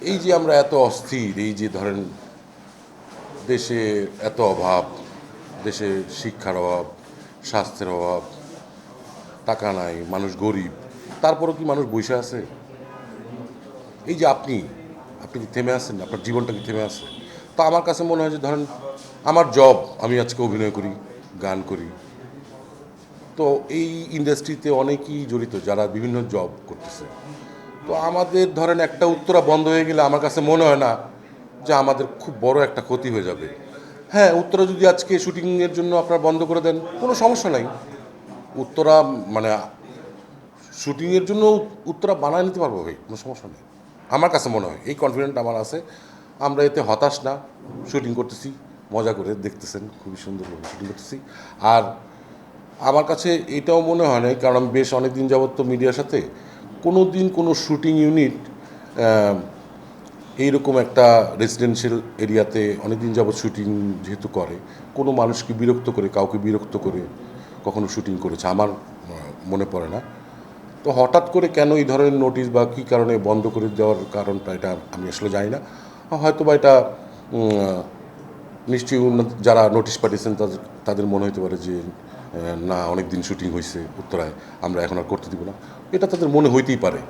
এই যে আমরা এত অস্থির, এই যে ধরেন দেশে এত অভাব, দেশে শিক্ষার অভাব, স্বাস্থ্যের অভাব, টাকা নাই, মানুষ গরিব, তারপরও কি মানুষ বসে আছে? এই যে আপনি আপনি কি থেমে আছেন? আপনার জীবনটা কি থেমে আছে? তো আমার কাছে মনে হয় যে ধরেন, আমার জব আমি আজকে অভিনয় করি, গান করি। তো এই ইন্ডাস্ট্রিতে অনেকেই জড়িত যারা বিভিন্ন জব করতেছে। তো আমাদের ধরেন একটা উত্তরা বন্ধ হয়ে গেলে আমার কাছে মনে হয় না যে আমাদের খুব বড় একটা ক্ষতি হয়ে যাবে। হ্যাঁ উত্তরা যদি আজকে শুটিংয়ের জন্য আপনারা বন্ধ করে দেন, কোনো সমস্যা নাই। উত্তরা মানে শুটিংয়ের জন্য উত্তরা বানায় নিতে পারব ভাই, কোনো সমস্যা নেই। আমার কাছে মনে হয়, এই কনফিডেন্ট আমার আছে। আমরা এতে হতাশ না শুটিং করতেছি, মজা করে দেখতেছেন, খুবই সুন্দরভাবে শুটিং করতেছি। আর আমার কাছে এটাও মনে হয় না কারণ বেশ অনেক দিন যাবত তো মিডিয়ার সাথে কোনো দিন কোনো শুটিং ইউনিট এইরকম একটা রেসিডেন্সিয়াল এরিয়াতে অনেক দিন যাবত শুটিং যেহেতু করে, কোনো মানুষকে বিরক্ত করে, কাউকে বিরক্ত করে কখনো শুটিং করেছে, আমার মনে পড়ে না। তো হঠাৎ করে কেন এই ধরনের নোটিশ বা কী কারণে বন্ধ করে দেওয়ার কারণটা এটা আমি আসলে জানি না। হয়তো বা এটা নিশ্চয়ই যারা নোটিশ পাঠিয়েছেন তাদের তাদের মনে হতে পারে যে না অনেক দিন শুটিং হয়েছে উত্তরায়, আমরা এখন আর করতে দিব না। এটা তাদের মনে হইতেই পারে।